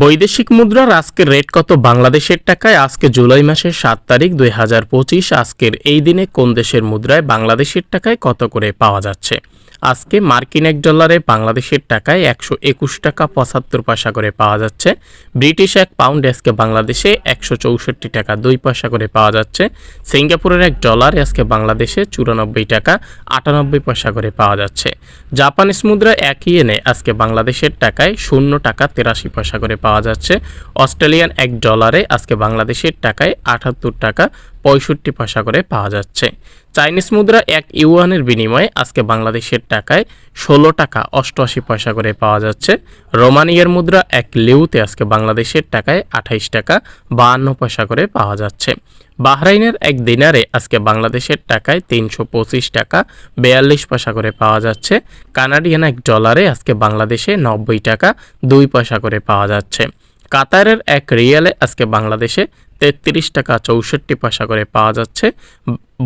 বৈদেশিক মুদ্রার আজকের রেট কত? বাংলাদেশের টাকায় আজকে জুলাই মাসের সাত তারিখ দুই হাজার পঁচিশ। আজকের এই দিনে কোন দেশের মুদ্রায় বাংলাদেশের টাকায় কত করে পাওয়া যাচ্ছে? আজকে মার্কিন এক ডলারে বাংলাদেশের টাকায় একশো একুশ টাকা পঁচাত্তর পয়সা করে পাওয়া যাচ্ছে। ব্রিটিশ এক পাউন্ড আজকে বাংলাদেশে একশো চৌষট্টি টাকা দুই পয়সা করে পাওয়া যাচ্ছে। সিঙ্গাপুরের এক ডলার আজকে বাংলাদেশে চুরানব্বই টাকা আটানব্বই পয়সা করে পাওয়া যাচ্ছে। জাপানিজ মুদ্রা এক ইয়েনে আজকে বাংলাদেশের টাকায় শূন্য টাকা তেরাশি পয়সা করে পাওয়া যাচ্ছে। অস্ট্রেলিয়ান এক ডলারে আজকে বাংলাদেশের টাকায় আটাত্তর টাকা পঁয়ষট্টি পয়সা করে পাওয়া যাচ্ছে। চাইনিজ মুদ্রা এক ইউয়ানের বিনিময়ে আজকে বাংলাদেশের টাকায় ষোলো টাকা অষ্টআশি পয়সা করে পাওয়া যাচ্ছে। রোমানিয়ার মুদ্রা এক লিউতে আজকে বাংলাদেশের টাকায় আঠাইশ টাকা বাহান্ন পয়সা করে পাওয়া যাচ্ছে। বাহরাইনের এক দিনারে আজকে বাংলাদেশের টাকায় তিনশো পঁচিশ টাকা বেয়াল্লিশ পয়সা করে পাওয়া যাচ্ছে। কানাডিয়ান এক ডলারে আজকে বাংলাদেশে নব্বই টাকা দুই পয়সা করে পাওয়া যাচ্ছে। কাতারের এক রিয়ালে আজকে বাংলাদেশে তেত্রিশ টাকা চৌষট্টি পয়সা করে পাওয়া যাচ্ছে।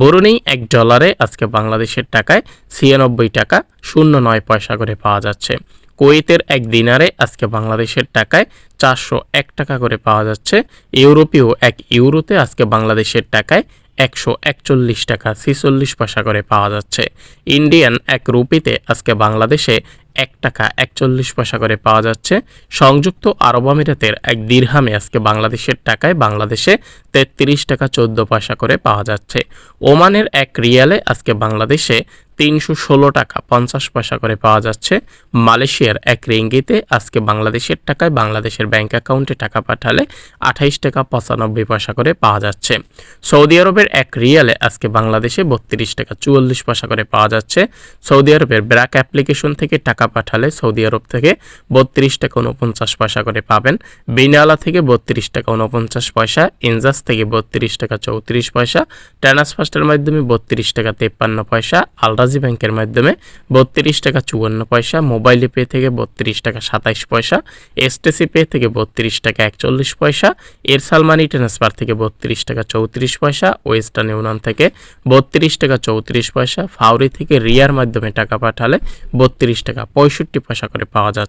বরুণেই এক ডলারে আজকে বাংলাদেশের টাকায় ছিয়ানব্বই টাকা শূন্য নয় পয়সা করে পাওয়া যাচ্ছে। কুয়েতের এক দিনারে আজকে বাংলাদেশের টাকায় চারশো এক টাকা করে পাওয়া যাচ্ছে। ইউরোপীয় এক ইউরোতে আজকে বাংলাদেশের টাকায় একশো একচল্লিশ টাকা ছিচল্লিশ পয়সা করে পাওয়া যাচ্ছে। ইন্ডিয়ান এক রুপিতে আজকে বাংলাদেশে এক টাকা একচল্লিশ পয়সা করে পাওয়া যাচ্ছে। সংযুক্ত আরব আমিরাতের এক দীর্হামে আজকে বাংলাদেশের টাকায় বাংলাদেশে তেত্রিশ টাকা চোদ্দ পয়সা করে পাওয়া যাচ্ছে। ওমানের এক রিয়ালে আজকে বাংলাদেশে তিনশো ষোলো টাকা পঞ্চাশ পয়সা করে পাওয়া যাচ্ছে মালয়েশিয়ার এক রেঙ্গিতে। আজকে বাংলাদেশের টাকায় বাংলাদেশের ব্যাংক অ্যাকাউন্টে টাকা পাঠালে আঠাইশ টাকা পঁচানব্বই পয়সা করে পাওয়া যাচ্ছে। সৌদি আরবের এক রিয়ালে আজকে বাংলাদেশে বত্রিশ টাকা চুয়াল্লিশ পয়সা করে পাওয়া যাচ্ছে। সৌদি আরবের ব্র্যাক অ্যাপ্লিকেশন থেকে টাকা পাঠালে সৌদি আরব থেকে বত্রিশ টাকা উনপঞ্চাশ পয়সা করে পাবেন। বিনালা থেকে বত্রিশ টাকা উনপঞ্চাশ পয়সা, ইনজাস থেকে বত্রিশ টাকা চৌত্রিশ পয়সা ট্রান্সফার্স্টের মাধ্যমে বত্রিশ টাকা তেপ্পান্ন পয়সা আলরাজি ব্যাংকের মাধ্যমে বত্রিশ টাকা চুয়ান্ন পয়সা, মোবাইল পে থেকে বত্রিশ টাকা সাতাইশ পয়সা এসটিসি পে থেকে বত্রিশ টাকা একচল্লিশ পয়সা, এরসাল মানি ট্রান্সফার থেকে বত্রিশ টাকা চৌত্রিশ পয়সা, ওয়েস্টার্ন ইউনিয়ন থেকে বত্রিশ টাকা চৌত্রিশ পয়সা, ফাউরি থেকে রিয়ার মাধ্যমে টাকা পাঠালে বত্রিশ টাকা পঁয়ষট্টি পয়সা করে পাওয়া যাচ্ছে।